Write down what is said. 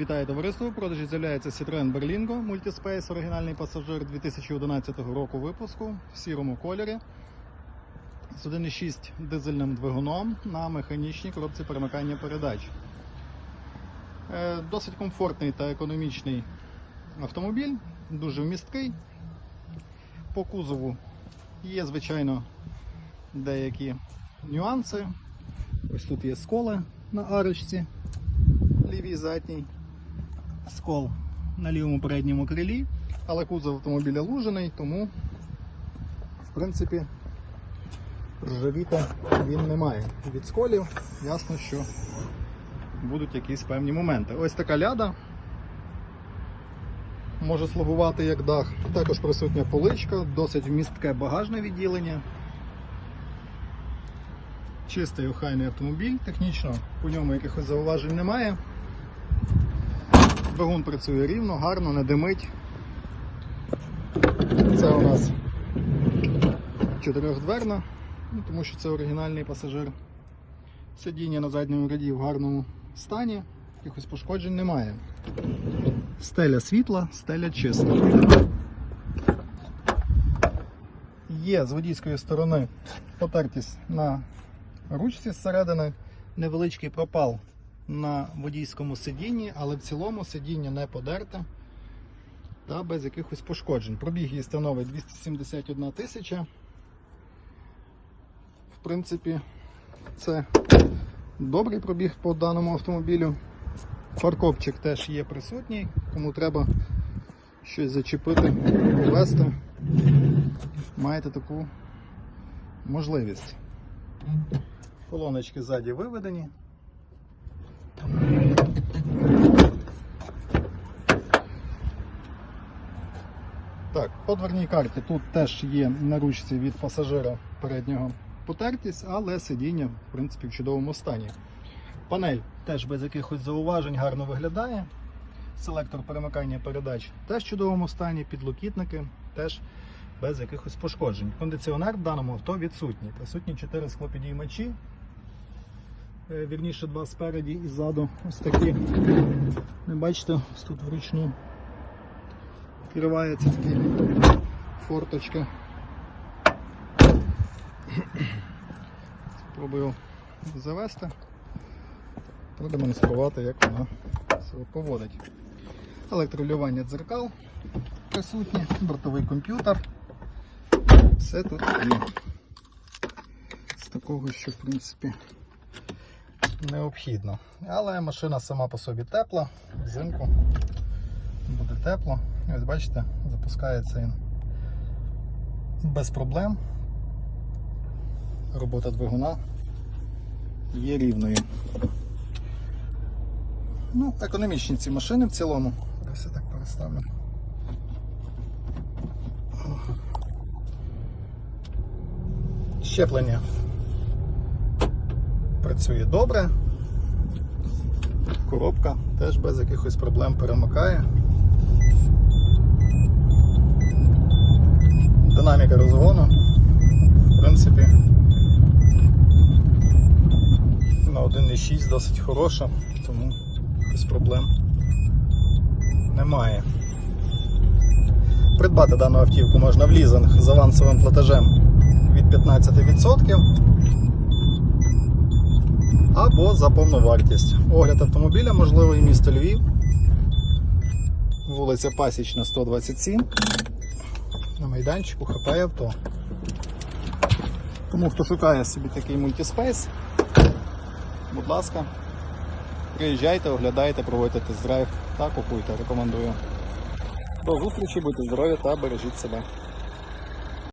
Вітаю товариство. У продажі з'являється Citroen Berlingo Multispace, оригінальний пасажир 2011 року випуску в сірому кольорі з 1,6 дизельним двигуном на механічній коробці перемикання передач. Е, Досить комфортний та економічний автомобіль, дуже вмісткий. По кузову є, звичайно, деякі нюанси. Ось тут є сколи на арочці, лівій задній, скол на лівому передньому крилі, але кузов автомобіля лужений, тому в принципі ржавіти він не має. Від сколів ясно, що будуть якісь певні моменти. Ось така ляда. Може слугувати як дах. Також присутня поличка, досить вмістке багажне відділення. Чистий охайний автомобіль, технічно по ньому якихось зауважень немає. Двигун працює рівно, гарно, не димить. Це у нас чотирьохдверна, ну, тому що це оригінальний пасажир. Сидіння на задньому ряді в гарному стані, якихось пошкоджень немає. Стеля світла, стеля чиста. Є з водійської сторони потертість на ручці зсередини, невеличкий пропал на водійському сидінні, але в цілому сидіння не подерте та без якихось пошкоджень. Пробіг її становить 271 тисяча. В принципі, це добрий пробіг по даному автомобілю. Фаркопчик теж є присутній, кому треба щось зачепити, повести. Маєте таку можливість. Колоночки ззаді виведені. Так, по дверній карті тут теж є на ручці від пасажира переднього потертість, але сидіння в принципі в чудовому стані. Панель теж без якихось зауважень гарно виглядає. Селектор перемикання передач теж в чудовому стані, підлокітники теж без якихось пошкоджень. Кондиціонер в даному авто відсутній. Присутні 4 склопідіймачі. Е, Вірніше два спереді і ззаду. Ось такі. Бачите, ось тут вручну відкривається такі форточки. Спробую завести, продемонструвати, як вона себе поводить. Електролювання дзеркал присутнє, бортовий комп'ютер. Все тут є. З такого, що в принципі необхідно. Але машина сама по собі тепла, взимку буде тепло. Ось бачите, запускається він без проблем. Робота двигуна є рівною. Ну, економічні ці машини в цілому. Ось я так переставлю. Щеплення працює добре. Коробка теж без якихось проблем перемикає. Динаміка розгону, в принципі, на 1.6 досить хороша, тому без проблем немає. Придбати дану автівку можна в лізинг з авансовим платежем від 15% або за повну вартість. Огляд автомобіля можливий місто Львів, вулиця Пасічна, 127 на майданчику ХП авто. Тому хто шукає собі такий мультиспейс, будь ласка, приїжджайте, оглядайте, проводьте тест-драйв та купуйте. Рекомендую. До зустрічі, будьте здорові та бережіть себе.